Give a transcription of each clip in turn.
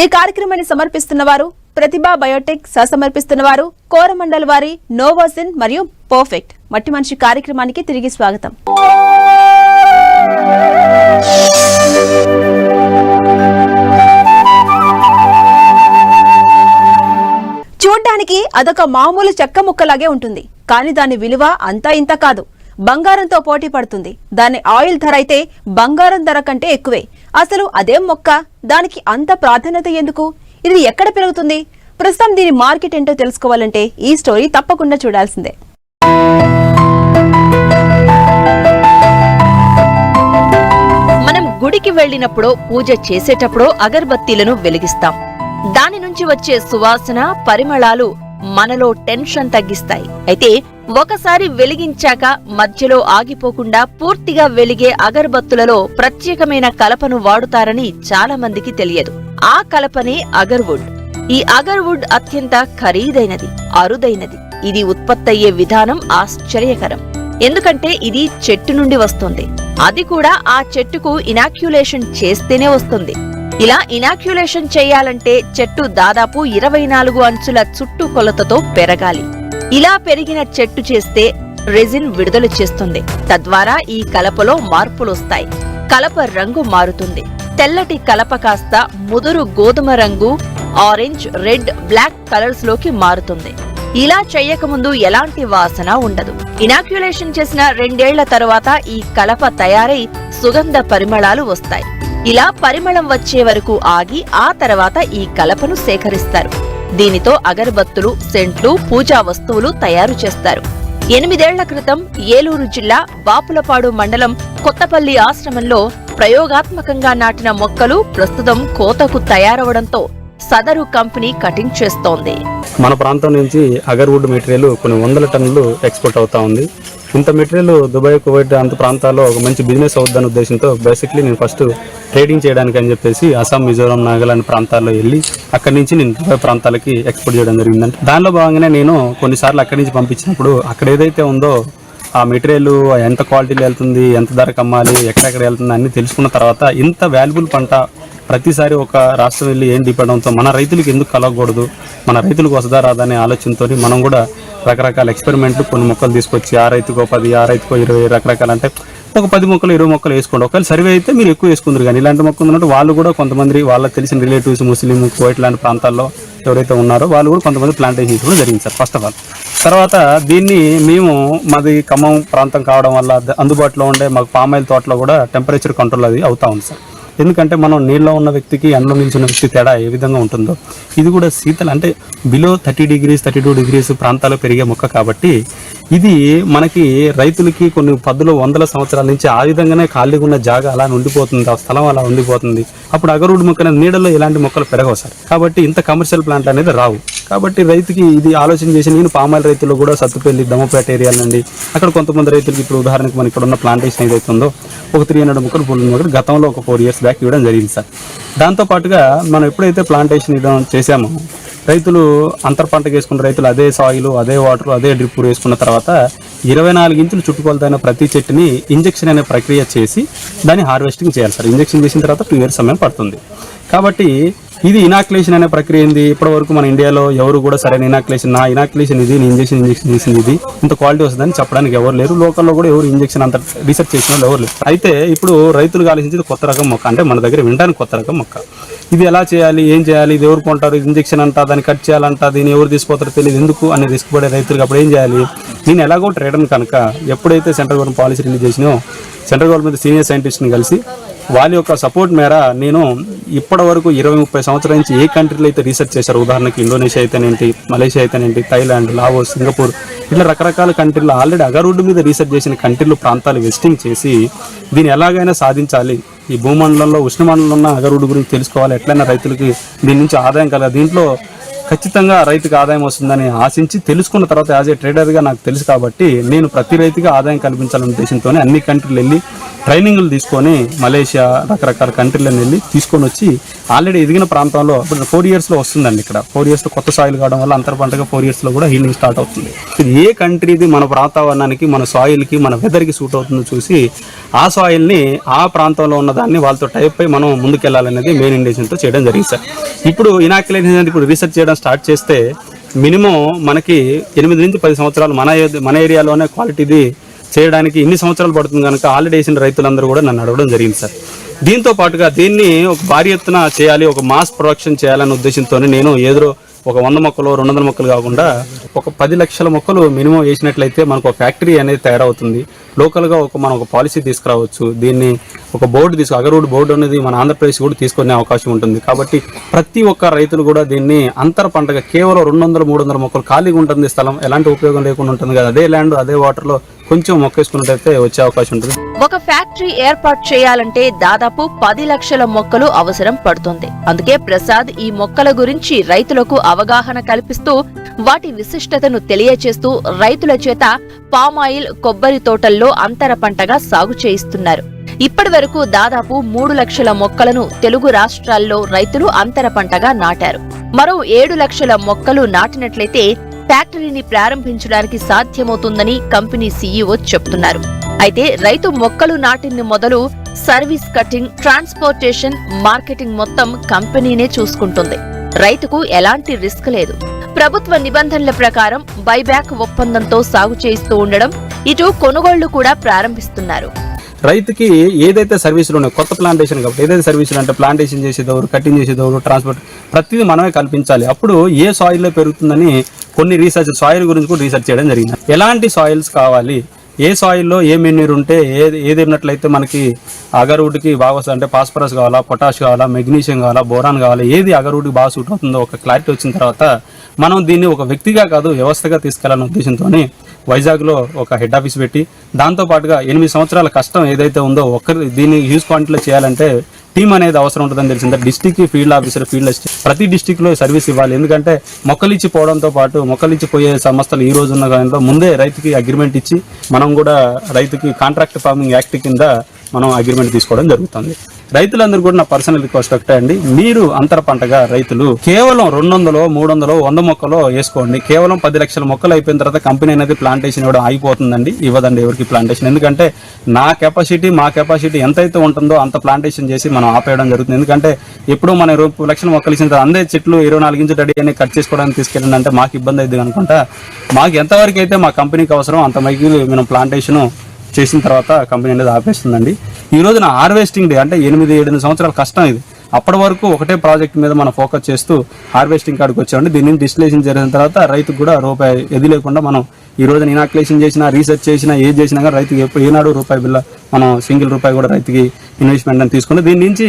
ఈ కార్యక్రమాన్ని సమర్పిస్తున్న వారు ప్రతిభా బయోటెక్ సహసమర్పిస్తున్న వారు కోరమండల్ వారి నోవాసిన్ మరియు పర్ఫెక్ట్. మట్టి మనిషి కార్యక్రమానికి తిరిగి స్వాగతం. చూడ్డానికి అదొక మామూలు చెక్క ముక్కలాగే ఉంటుంది. కానీ దాని విలువ అంతా ఇంత కాదు. బంగారంతో పోటీ పడుతుంది. దాని ఆయిల్ ధర అయితే బంగారం ధర కంటే ఎక్కువే. అసలు అదేం మొక్క దానికి అంత ప్రాధాన్యత ఎందుకు? ఇది ఎక్కడ పెరుగుతుంది? ప్రస్తుతం దీని మార్కెట్ ఏంటో తెలుసుకోవాలంటే ఈ స్టోరీ తప్పకుండా చూడాల్సిందే. మనం గుడికి వెళ్ళినప్పుడు పూజ చేసేటప్పుడు అగర్బత్తీలను వెలిగిస్తాం. దాని నుంచి వచ్చే సువాసన పరిమళాలు మనలో టెన్షన్ తగ్గిస్తాయి. అయితే ఒకసారి వెలిగించాక మధ్యలో ఆగిపోకుండా పూర్తిగా వెలిగే అగర్బత్తులలో ప్రత్యేకమైన కలపను వాడుతారని చాలా మందికి తెలియదు. ఆ కలపనే అగర్వుడ్. ఈ అగర్వుడ్ అత్యంత ఖరీదైనది అరుదైనది. ఇది ఉత్పత్తయ్యే విధానం ఆశ్చర్యకరం. ఎందుకంటే ఇది చెట్టు నుండి వస్తుంది. అది కూడా ఆ చెట్టుకు ఇనాక్యులేషన్ చేస్తేనే వస్తుంది. ఇలా ఇనాక్యులేషన్ చేయాలంటే చెట్టు దాదాపు ఇరవై నాలుగు అంచుల చుట్టూ కొలతతో పెరగాలి. ఇలా పెరిగిన చెట్టు చేస్తే రెజిన్ విడుదల చేస్తుంది. తద్వారా ఈ కలపలో మార్పులొస్తాయి. కలప రంగు మారుతుంది. తెల్లటి కలప కాస్త ముదురు గోధుమ రంగు ఆరెంజ్ రెడ్ బ్లాక్ కలర్స్లోకి మారుతుంది. ఇలా చేయకముందు ఎలాంటి వాసన ఉండదు. ఇనాక్యులేషన్ చేసిన రెండేళ్ళ తర్వాత ఈ కలప తయారై సుగంధ పరిమళాలు వస్తాయి. ఇలా పరిమళం వచ్చే వరకు ఆగి ఆ తర్వాత ఈ కలపను సేకరిస్తారు. దీనితో అగరబత్తులు సెంట్లు పూజా వస్తువులు తయారు చేస్తారు. ఎనిమిదేళ్ళ క్రితం ఏలూరు జిల్లా బాపులపాడు మండలం కొత్తపల్లి ఆశ్రమంలో ప్రయోగాత్మకంగా నాటిన మొక్కలు ప్రస్తుతం కోతకు తయారవడంతో సదరు కంపెనీ కటింగ్ చేస్తోంది. మన ప్రాంతం నుంచి అగర్వుడ్ మెటీరియల్ కొన్ని వందల టన్నులు ఎక్స్పోర్ట్ అవుతా ఉంది. ఇంత మెటీరియల్ దుబాయ్ కువైట్ అంత ప్రాంతాల్లో ఒక మంచి బిజినెస్ అవుద్దన్న ఉద్దేశంతో బేసిక్లీ నేను ఫస్ట్ ట్రేడింగ్ చేయడానికి అని చెప్పేసి అస్సాం మిజోరాం నాగాలాండ్ ప్రాంతాల్లో వెళ్ళి అక్కడి నుంచి నేను దుబాయ్ ప్రాంతాలకి ఎక్స్పోర్ట్ చేయడం జరిగిందండి. దానిలో భాగంగానే నేను కొన్నిసార్లు అక్కడి నుంచి పంపించినప్పుడు అక్కడ ఏదైతే ఉందో ఆ మెటీరియల్ ఎంత క్వాలిటీలో వెళ్తుంది ఎంత ధరకు అమ్మాలి ఎక్కడెక్కడ వెళ్తుంది అన్ని తెలుసుకున్న తర్వాత ఇంత వాల్యుబుల్ పంట ప్రతిసారి ఒక రాష్ట్రం వెళ్ళి ఏం డిపెండ్ మన రైతులకు ఎందుకు కలగకూడదు మన రైతులకు వస్తుందా రాదా అనే ఆలోచనతో మనం కూడా రకరకాల ఎక్స్పెరిమెంట్లు కొన్ని మొక్కలు తీసుకొచ్చి ఆ రైతుకో పది ఆ రైతుకో ఇరవై రకరకాల అంటే ఒక పది మొక్కలు ఇరవై మొక్కలు వేసుకోండి. ఒకవేళ సర్వే అయితే మీరు ఎక్కువ వేసుకుందరు కానీ ఇలాంటి మొక్కలు ఉన్నట్టు వాళ్ళు కూడా కొంతమంది వాళ్ళకి తెలిసిన రిలేటివ్స్ ముస్లిం కోయిట్ లాంటి ప్రాంతాల్లో ఎవరైతే ఉన్నారో వాళ్ళు కూడా కొంతమంది ప్లాంటేషన్ కూడా జరిగింది సార్ ఫస్ట్ ఆఫ్ ఆల్ తర్వాత దీన్ని మేము మాది ఖమ్మం ప్రాంతం కావడం వల్ల అందుబాటులో ఉండే మాకు పామాయిల్ తోటలో కూడా టెంపరేచర్ కంట్రోల్ అది అవుతా ఉంది సార్. ఎందుకంటే మనం నీళ్ళలో ఉన్న వ్యక్తికి ఎండలో నిలిచిన వ్యక్తి తేడా ఏ విధంగా ఉంటుందో. ఇది కూడా శీతల అంటే below thirty degrees thirty two degrees ప్రాంతాల్లో పెరిగే మొక్క కాబట్టి ఇది మనకి రైతులకి కొన్ని పదులు వందల సంవత్సరాల నుంచి ఆ విధంగానే ఖాళీగా ఉన్న జాగా అలా ఉండిపోతుంది ఆ స్థలం అలా ఉండిపోతుంది. అప్పుడు అగరుడు మొక్క నీడలో ఎలాంటి మొక్కలు పెరగవు సార్. కాబట్టి ఇంత కమర్షియల్ ప్లాంట్ అనేది రావు. కాబట్టి రైతుకి ఇది ఆలోచన చేసి నేను పామాయిల్ రైతులు కూడా సత్తుపల్లి దమ్మపేట ఏరియా నుండి అక్కడ కొంతమంది రైతులకి ఇప్పుడు ఉదాహరణకు మన ఇక్కడ ఉన్న ప్లాంటేషన్ ఏదైతే ఉందో ఒక త్రీ హండ్రెడ్ ముక్కలు ఫుల్ మొక్కలు గతంలో ఒక ఫోర్ ఇయర్స్ బ్యాక్ ఇవ్వడం జరిగింది సార్. దాంతో పాటుగా మనం ఎప్పుడైతే ప్లాంటేషన్ ఇవ్వడం చేశామో రైతులు అంతర్ పంట వేసుకున్న రైతులు అదే సాయిల్ అదే వాటర్ అదే డ్రిప్ వేసుకున్న తర్వాత ఇరవై నాలుగు ఇంచులు చుట్టుకొలతైన ప్రతి చెట్టుని ఇంజెక్షన్ అనే ప్రక్రియ చేసి దాన్ని హార్వెస్టింగ్ చేయాలి సార్. ఇంజెక్షన్ చేసిన తర్వాత టూ ఇయర్స్ సమయం పడుతుంది. కాబట్టి ఇది ఇనాక్యులేషన్ అనే ప్రక్రియ ఏంది? ఇప్పటి వరకు మన ఇండియాలో ఎవరు కూడా సరైన ఇనాక్యులేషన్ నా ఇనాక్యులేషన్ ఇది నేను ఇంజక్షన్ ఇంజక్షన్ చేసింది ఇది. ఇంత క్వాలిటీ వస్తుందని చెప్పడానికి ఎవరు లేరు. లోకల్లో కూడా ఎవరు ఇంజక్షన్ అంత రీసెర్చ్ చేసిన వాళ్ళు ఎవరు లేరు. అయితే ఇప్పుడు రైతులు ఆలోచించేది కొత్త రకం మొక్క. అంటే మన దగ్గర వినడానికి కొత్త రకం మొక్క. ఇది ఎలా చేయాలి? ఏం చేయాలి? ఇది ఎవరు కొంటారు? ఇంజక్షన్ అంట దాన్ని కట్ చేయాలంట దీన్ని ఎవరు తీసుకుపోతారో తెలియదు. ఎందుకు అని రిస్క్ పడే రైతులకు అప్పుడు ఏం చేయాలి? నేను ఎలాగో ట్రేడర్ కనుక ఎప్పుడైతే సెంట్రల్ గవర్నమెంట్ పాలసీ రిలీజ్ చేసినో సెంట్రల్ గవర్నమెంట్ సీనియర్ సైంటిస్ట్ని కలిసి వాళ్ళ యొక్క సపోర్ట్ మేర నేను ఇప్పటి వరకు ఇరవై ముప్పై సంవత్సరాల నుంచి ఏ కంట్రీలో అయితే రీసెర్చ్ చేశారు? ఉదాహరణకి ఇండోనేషియా అయితేనేంటి మలేషియా అయితేనేంటి థైలాండ్ లావోస్ సింగపూర్ ఇట్లా రకరకాల కంట్రీలో ఆల్రెడీ అగరుడ్డు మీద రీసెర్చ్ చేసిన కంట్రీలు ప్రాంతాలు వెస్టింగ్ చేసి దీన్ని ఎలాగైనా సాధించాలి. ఈ భూమండలంలో ఉష్ణమండలంలో ఉన్న అగరుడు గురించి తెలుసుకోవాలి. ఎట్లయినా రైతులకి దీని నుంచి ఆదాయం కలగాలి. దీంట్లో ఖచ్చితంగా రైతుకి ఆదాయం వస్తుందని ఆశించి తెలుసుకున్న తర్వాత యాజ్ ఏ ట్రేడర్గా నాకు తెలుసు కాబట్టి నేను ప్రతి రైతుగా ఆదాయం కల్పించాలనే ఉద్దేశంతోనే అన్ని కంట్రీలు వెళ్ళి ట్రైనింగ్లు తీసుకొని మలేషియా రకరకాల కంట్రీలను వెళ్ళి తీసుకొని వచ్చి ఆల్రెడీ ఎదిగిన ప్రాంతంలో ఇప్పుడు ఫోర్ ఇయర్స్లో వస్తుందండి ఇక్కడ. ఫోర్ ఇయర్స్లో కొత్త సాయిల్ కావడం వల్ల అంతర్ పంటగా ఫోర్ ఇయర్స్లో కూడా హీలింగ్ స్టార్ట్ అవుతుంది. ఇది ఏ కంట్రీది మన వాతావరణానికి మన సాయిల్కి మన వెదర్కి సూట్ అవుతుందో చూసి ఆ సాయిల్ని ఆ ప్రాంతంలో ఉన్న దాన్ని వాళ్ళతో టైప్ అయి మనం ముందుకెళ్ళాలనేది మెయిన్ ఇంటెన్షన్తో చేయడం జరిగింది సార్ ఇప్పుడు ఇనాక్యులేషన్ ఇప్పుడు రీసెర్చ్ చేయడం స్టార్ట్ చేస్తే మినిమం మనకి ఎనిమిది నుంచి పది సంవత్సరాలు మన మన ఏరియాలోనే క్వాలిటీది చేయడానికి ఇన్ని సంవత్సరాలు పడుతుంది కనుక ఆల్రెడీ వేసిన రైతులందరూ కూడా నన్ను అడగడం జరిగింది సార్ దీంతో పాటుగా దీన్ని ఒక భారీ ఎత్తున చేయాలి ఒక మాస్ ప్రొడక్షన్ చేయాలనే ఉద్దేశంతో నేను ఏదో ఒక వంద మొక్కలు రెండు వందల మొక్కలు కాకుండా ఒక పది లక్షల మొక్కలు మినిమం వేసినట్లయితే మనకు ఒక ఫ్యాక్టరీ అనేది తయారవుతుంది. లోకల్గా ఒక మనం ఒక పాలసీ తీసుకురావచ్చు. దీన్ని ఒక బోర్డు తీసుకు అగరూడ్ బోర్డు అనేది మన ఆంధ్రప్రదేశ్ కూడా తీసుకునే అవకాశం ఉంటుంది. కాబట్టి ప్రతి ఒక్క రైతులు కూడా దీన్ని అంతర పంటగా కేవలం రెండు వందల మూడు వందల మొక్కలు ఖాళీగా ఉంటుంది స్థలం. ఎలాంటి ఉపయోగం లేకుండా ఉంటుంది కదా. అదే ల్యాండ్ అదే వాటర్లో కొంచెం మొక్కేసుకున్నట్టయితే వచ్చే అవకాశం ఉంటుంది. ఒక ఫ్యాక్టరీ ఏర్పాటు చేయాలంటే దాదాపు పది లక్షల మొక్కలు అవసరం పడుతుంది. అందుకే ప్రసాద్ ఈ మొక్కల గురించి రైతులకు అవగాహన కల్పిస్తూ వాటి విశిష్టతను తెలియచేస్తూ రైతుల చేత పామాయిల్ కొబ్బరి తోటల్లో అంతర పంటగా సాగు చేయిస్తున్నారు. ఇప్పటి వరకు దాదాపు మూడు లక్షల మొక్కలను తెలుగు రాష్ట్రాల్లో రైతులు అంతర పంటగా నాటారు. మరో ఏడు లక్షల మొక్కలు నాటినట్లయితే ఫ్యాక్టరీని ప్రారంభించడానికి సాధ్యమవుతుందని కంపెనీ సీఈఓ చెప్తున్నారు. అయితే రైతు మొక్కలు నాటిన మొదలు సర్వీస్ కటింగ్ ట్రాన్స్పోర్టేషన్ మార్కెటింగ్ మొత్తం కంపెనీనే చూసుకుంటుంది. రైతుకు ఎలాంటి రిస్క్ లేదు. ప్రభుత్వ నిబంధనల ప్రకారం బైబ్యాక్ ఒప్పందంతో సాగు చేయిస్తూ ఉండడం ఇటు కొనుగోళ్ళు కూడా ప్రారంభిస్తున్నారు. రైతుకి ఏదైతే సర్వీసులు ఉన్నాయో కొత్త ప్లాంటేషన్ కాబట్టి ఏదైతే సర్వీసులు అంటే ప్లాంటేషన్ చేసేదెవరు కటింగ్ చేసేదెవరు ట్రాన్స్పోర్ట్ ప్రతిదీ మనమే కల్పించాలి. అప్పుడు ఏ సాయిల్లో పెరుగుతుందని కొన్ని రీసెర్చ్ సాయిల్ గురించి కూడా రీసెర్చ్ చేయడం జరిగింది. ఎలాంటి సాయిల్స్ కావాలి? ఏ సాయిల్లో ఏ మెన్యూర్ ఉంటే ఏది ఏది ఉన్నట్లయితే మనకి అగరుడికి బాగా వస్తుంది అంటే ఫాస్ఫరస్ కావాలా పొటాష్ కావాలా మెగ్నీషియం కావాలా బోరాన్ కావాలా ఏది అగరుడికి బాగా సూట్ అవుతుందో ఒక క్లారిటీ వచ్చిన తర్వాత మనం దీన్ని ఒక వ్యక్తిగా కాదు వ్యవస్థగా తీసుకెళ్ళాలనే ఉద్దేశంతో వైజాగ్లో ఒక హెడ్ ఆఫీస్ పెట్టి దాంతో పాటుగా ఎనిమిది సంవత్సరాల కష్టం ఏదైతే ఉందో ఒక్కరి దీన్ని హ్యూజ్ క్వాంటిటీలో చేయాలంటే టీం అనేది అవసరం ఉంటుందని తెలిసింది. డిస్టిక్ ఫీల్డ్ ఆఫీసర్ ఫీల్డ్ ప్రతి డిస్టిక్లో సర్వీస్ ఇవ్వాలి. ఎందుకంటే మొక్కలు ఇచ్చి పోవడంతో పాటు మొక్కలు ఇచ్చి పోయే సంస్థలు ఈ రోజు ఉన్న దానిలో ముందే రైతుకి అగ్రిమెంట్ ఇచ్చి మనం కూడా రైతుకి కాంట్రాక్ట్ ఫార్మింగ్ యాక్ట్ కింద మనం అగ్రిమెంట్ తీసుకోవడం జరుగుతుంది. రైతులందరూ కూడా నా పర్సనల్ రిక్వెస్ట్ ఒకటే అండి. మీరు అంతర పంటగా రైతులు కేవలం రెండు వందలో మూడు వందలో వంద మొక్కలో వేసుకోండి. కేవలం పది లక్షల మొక్కలు అయిపోయిన తర్వాత కంపెనీ అనేది ప్లాంటేషన్ ఇవ్వడం అయిపోతుందండి ఇవ్వదండి ఎవరికి ప్లాంటేషన్ ఎందుకంటే నా కెపాసిటీ మా కెపాసిటీ ఎంతైతే ఉంటుందో అంత ప్లాంటేషన్ చేసి మనం ఆపేయడం జరుగుతుంది. ఎందుకంటే ఎప్పుడు మన ఇరవై లక్షల మొక్కలు ఇచ్చిన తర్వాత అందే చెట్లు ఇరవై నాలుగు ఇంచు రెడీ అని కట్ చేసుకోవడానికి తీసుకెళ్ళండి అంటే మాకు ఇబ్బంది అయింది అనుకుంటా. మాకు ఎంతవరకు అయితే మా కంపెనీకి అవసరం అంత మైకి మనం ప్లాంటేషన్ చేసిన తర్వాత కంపెనీ అనేది ఆపేస్తుందండి. ఈ రోజున నా హార్వెస్టింగ్ డే అంటే ఎనిమిది ఏడు సంవత్సరాల కష్టం ఇది. అప్పటి వరకు ఒకటే ప్రాజెక్ట్ మీద మనం ఫోకస్ చేస్తూ హార్వెస్టింగ్ కాడికి వచ్చామండి. దీన్ని డిస్టిలేషన్ జరిగిన తర్వాత రైతుకు కూడా రూపాయి ఎది లేకుండా మనం ఈ రోజున ఇనాక్యులేషన్ చేసినా రీసెర్చ్ చేసినా ఏది చేసినా కానీ రైతుకి ఎప్పుడు ఏనాడు రూపాయి బిల్ల మనం సింగిల్ రూపాయి కూడా రైతుకి ఇన్వెస్ట్మెంట్ అని తీసుకుంటే దీని నుంచి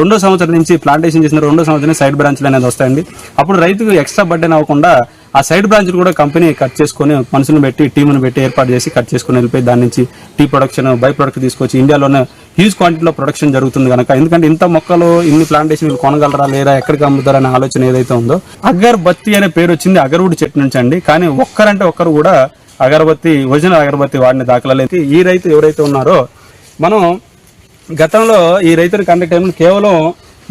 రెండో సంవత్సరం నుంచి ప్లాంటేషన్ చేసిన రెండో సంవత్సరం సైడ్ బ్రాంచ్లు అనేది వస్తాయండి. అప్పుడు రైతుకు ఎక్స్ట్రా బర్డెన్ అవ్వకుండా ఆ సైడ్ బ్రాంచ్ కూడా కంపెనీ కట్ చేసుకొని మనుషులను పెట్టి టీమును పెట్టి ఏర్పాటు చేసి కట్ చేసుకొని వెళ్ళిపోయి దాని నుంచి టీ ప్రొడక్షన్ బై ప్రొడక్ట్ తీసుకొచ్చి ఇండియాలోనే హ్యూజ్ క్వాంటిటీలో ప్రొడక్షన్ జరుగుతుంది కనుక ఎందుకంటే ఇంత మొక్కలు ఇన్ని ప్లాంటేషన్ వీళ్ళు కొనగలరా లేదా ఎక్కడికి అమ్ముతారనే ఆలోచన ఏదైతే ఉందో అగర్బత్తి అనే పేరు వచ్చింది అగర్వుడ్ చెట్టు నుంచి అండి. కానీ ఒక్కరంటే ఒక్కరు కూడా అగరబత్తి ఒరిజినల్ అగరబత్తి వాడిన దాఖలైతే ఈ రైతు ఎవరైతే ఉన్నారో మనం గతంలో ఈ రైతులు కండక్ట్ కేవలం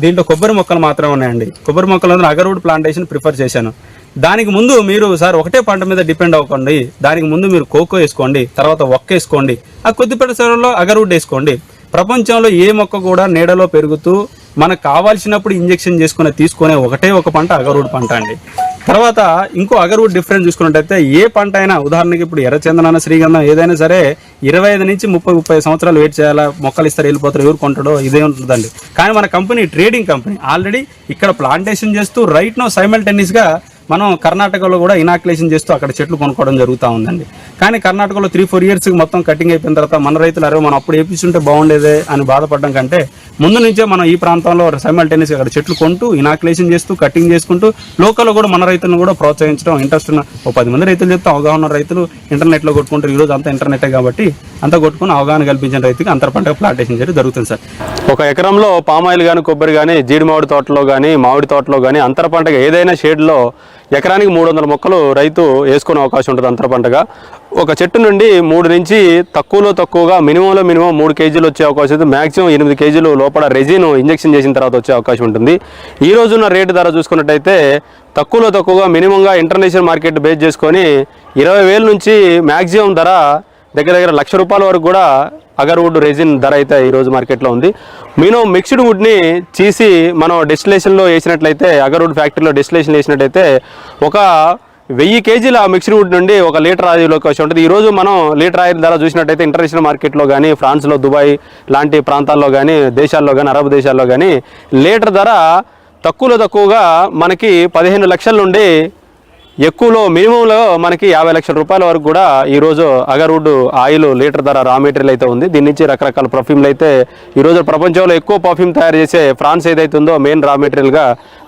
దీంట్లో కొబ్బరి మొక్కలు మాత్రమే ఉన్నాయండి. కొబ్బరి మొక్కలు అందరూ అగర్వుడ్ ప్లాంటేషన్ ప్రిఫర్ చేశాను. దానికి ముందు మీరు సార్ ఒకటే పంట మీద డిపెండ్ అవ్వకండి. దానికి ముందు మీరు కోకో వేసుకోండి తర్వాత ఒక్క వేసుకోండి ఆ కొద్ది పరిసరంలో అగర్వుడ్ వేసుకోండి. ప్రపంచంలో ఏ మొక్క కూడా నీడలో పెరుగుతూ మనకు కావాల్సినప్పుడు ఇంజెక్షన్ చేసుకుని తీసుకునే ఒకటే ఒక పంట అగరువుడ్ పంట అండి. తర్వాత ఇంకో అగరువుడ్ డిఫరెన్స్ చూసుకున్నట్టయితే ఏ పంట అయినా ఉదాహరణకి ఇప్పుడు ఎర్రచందనాన శ్రీగంధం ఏదైనా సరే ఇరవై ఐదు నుంచి ముప్పై ముప్పై సంవత్సరాలు వెయిట్ చేయాలా మొక్కలు ఇస్తారు వెళ్ళిపోతారు ఎవరు కొంటాడో ఇదే ఉంటుందండి. కానీ మన కంపెనీ ట్రేడింగ్ కంపెనీ. ఆల్రెడీ ఇక్కడ ప్లాంటేషన్ చేస్తూ రైట్ నో సైమల్టేనియస్గా మనం కర్ణాటకలో కూడా ఇనాక్యులేషన్ చేస్తూ అక్కడ చెట్లు కొనుక్కోవడం జరుగుతూ ఉందండి. కానీ కర్ణాటకలో త్రీ ఫోర్ ఇయర్స్కి మొత్తం కటింగ్ అయిపోయిన తర్వాత మన రైతులు అరే మనం అప్పుడు వేపించుంటే బాగుండేదే అని బాధపడడం కంటే ముందు నుంచే మనం ఈ ప్రాంతంలో సైమల్టేనియస్గా అక్కడ చెట్లు కొంటూ ఇనాక్యులేషన్ చేస్తూ కటింగ్ చేసుకుంటూ లోకల్లో కూడా మన రైతులను కూడా ప్రోత్సహించడం ఇంట్రెస్ట్ ఉన్న ఓ పది మంది రైతులు చెప్తే అవగాహన ఉన్న రైతులు ఇంటర్నెట్లో కొట్టుకుంటారు. ఈ అంతా ఇంటర్నెటే కాబట్టి అంతా కొట్టుకుని అవగాహన కల్పించిన రైతుకి అంతర పంటగా ప్లాంటేషన్ చేయడం జరుగుతుంది సార్. ఒక ఎకరంలో పామాయిల్ కానీ కొబ్బరి కానీ జీడి మామిడి తోటలో కానీ మామిడి తోటలో కానీ అంతర పంటగా ఏదైనా షేడ్లో ఎకరానికి మూడు వందల మొక్కలు రైతు వేసుకునే అవకాశం ఉంటుంది అంతర పంటగా. ఒక చెట్టు నుండి మూడు నుంచి తక్కువలో తక్కువగా మినిమంలో మినిమం మూడు కేజీలు వచ్చే అవకాశం ఉంది. మ్యాక్సిమం ఎనిమిది కేజీలు లోపల రెజిన్ ఇంజక్షన్ చేసిన తర్వాత వచ్చే అవకాశం ఉంటుంది. ఈ రోజున్న రేటు ధర చూసుకున్నట్టయితే తక్కువలో తక్కువగా మినిమంగా ఇంటర్నేషనల్ మార్కెట్ బేస్ చేసుకొని ఇరవై వేల నుంచి మ్యాక్సిమం ధర దగ్గర దగ్గర లక్ష రూపాయల వరకు కూడా అగర్వుడ్ రెజిన్ ధర అయితే ఈరోజు మార్కెట్లో ఉంది. మీను మిక్స్డ్ వుడ్ని చీసి మనం డెస్టిలేషన్లో వేసినట్లయితే అగర్వుడ్ ఫ్యాక్టరీలో డెస్టిలేషన్ వేసినట్లయితే ఒక వెయ్యి కేజీల మిక్స్డ్ వుడ్ నుండి ఒక లీటర్ ఆయిల్లోకి వచ్చి ఉంటుంది. ఈరోజు మనం లీటర్ ఆయిల్ ధర చూసినట్టయితే ఇంటర్నేషనల్ మార్కెట్లో కానీ ఫ్రాన్స్లో దుబాయ్ లాంటి ప్రాంతాల్లో కానీ దేశాల్లో కానీ అరబ్ దేశాల్లో కానీ లీటర్ ధర తక్కువలో తక్కువగా మనకి పదిహేను లక్షల నుండి ఎక్కువలో మినిమంలో మనకి యాభై లక్షల రూపాయల వరకు కూడా ఈరోజు అగర్వుడ్ ఆయిల్ లీటర్ ధర రా మెటీరియల్ అయితే ఉంది. దీని నుంచి రకరకాల పర్ఫ్యూమ్లు అయితే ఈరోజు ప్రపంచంలో ఎక్కువ పర్ఫ్యూమ్ తయారు చేసే ఫ్రాన్స్ ఏదైతే ఉందో మెయిన్ రా మెటీరియల్గా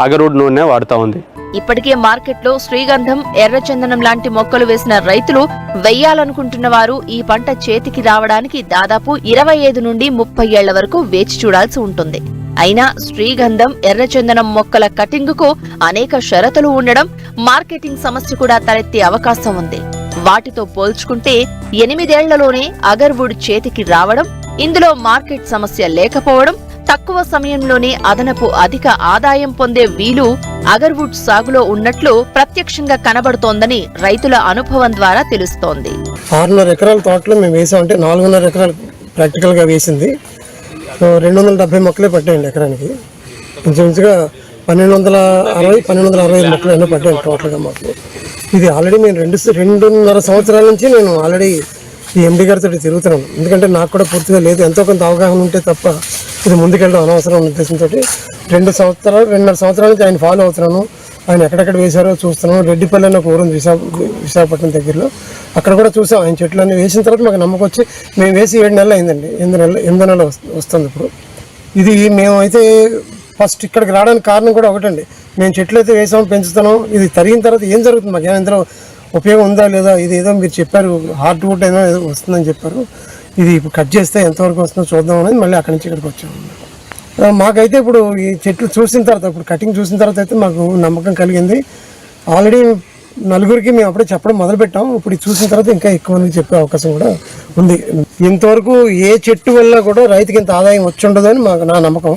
అగర్వుడ్ నూనె వాడుతూ ఉంది. ఇప్పటికే మార్కెట్లో శ్రీగంధం ఎర్రచందనం లాంటి మొక్కలు వేసిన రైతులు వెయ్యాలనుకుంటున్న వారు ఈ పంట చేతికి రావడానికి దాదాపు ఇరవై ఐదు నుండి ముప్పై ఏళ్ళ వరకు వేచి చూడాల్సి ఉంటుంది. అయినా శ్రీగంధం ఎర్రచందనం మొక్కల కటింగుకు అనేక షరతులు ఉండడం మార్కెటింగ్ సమస్య కూడా తలెత్తే అవకాశం ఉంది. వాటితో పోల్చుకుంటే ఎనిమిదేళ్ళలోనే అగర్వుడ్ చేతికి రావడం ఇందులో మార్కెట్ సమస్య లేకపోవడం తక్కువ సమయంలోనే అదనపు అధిక ఆదాయం పొందే వీలు అగర్వుడ్ సాగులో ఉన్నట్లు ప్రత్యక్షంగా కనబడుతోందని రైతుల అనుభవం ద్వారా తెలుస్తోంది. ఆరున్నర ఎకరాల తోటలో మేము వేసామంటే నాలుగున్నర ఎకరాలు ప్రాక్టికల్గా వేసింది. సో రెండు వందల డెబ్బై మొక్కలే పట్టాయండి ఎకరానికి. ఇంచుమించుగా పన్నెండు వందల అరవై పన్నెండు వందల అరవై మొక్కలు ఎన్నో పట్టాయండి టోటల్గా మాకు. ఇది ఆల్రెడీ మేము రెండు రెండున్నర సంవత్సరాల నుంచి నేను ఆల్రెడీ ఈ ఎండి గారితో తిరుగుతున్నాను. ఎందుకంటే నాకు కూడా పూర్తిగా లేదు. ఎంతో కొంత అవగాహన ఉంటే తప్ప ఇది ముందుకెళ్ళడం అనవసరం అనే ఉద్దేశంతో రెండు సంవత్సరాలు రెండున్నర సంవత్సరాల నుంచి ఆయన ఫాలో అవుతున్నాను. ఆయన ఎక్కడెక్కడ వేశారో చూస్తున్నాను. రెడ్డిపల్లి అనే ఒక ఊరుంది విశాఖ విశాఖపట్నం దగ్గరలో. అక్కడ కూడా చూసాం ఆయన చెట్లు వేసిన తర్వాత మాకు నమ్మకం వచ్చి మేము వేసి ఏడు నెలలు అయిందండి. ఎనిమిది నెలలు ఎనిమిది నెలలు వస్తుంది ఇప్పుడు. ఇది మేమైతే ఫస్ట్ ఇక్కడికి రావడానికి కారణం కూడా ఒకటండి. మేము చెట్లు అయితే వేసాము పెంచుతున్నాం. ఇది తరిగిన తర్వాత ఏం జరుగుతుంది? మాకు ఏమైనా ఇందులో ఉపయోగం ఉందా లేదా ఇది ఏదో మీరు చెప్పారు హార్ట్ వుడ్ ఏదో ఏదో వస్తుందని చెప్పారు. ఇది ఇప్పుడు కట్ చేస్తే ఎంతవరకు వస్తుందో చూద్దాం అనేది మళ్ళీ అక్కడి నుంచి ఇక్కడికి వచ్చాము మాకైతే ఇప్పుడు ఈ చెట్లు చూసిన తర్వాత ఇప్పుడు కటింగ్ చూసిన తర్వాత అయితే మాకు నమ్మకం కలిగింది. ఆల్రెడీ నలుగురికి మేము అప్పుడే చెప్పడం మొదలుపెట్టాం. ఇప్పుడు చూసిన తర్వాత ఇంకా ఎక్కువ మందికి చెప్పే అవకాశం కూడా ఉంది. ఇంతవరకు ఏ చెట్టు వల్ల కూడా రైతుకి ఇంత ఆదాయం వచ్చి ఉండదు అని మాకు నా నమ్మకం.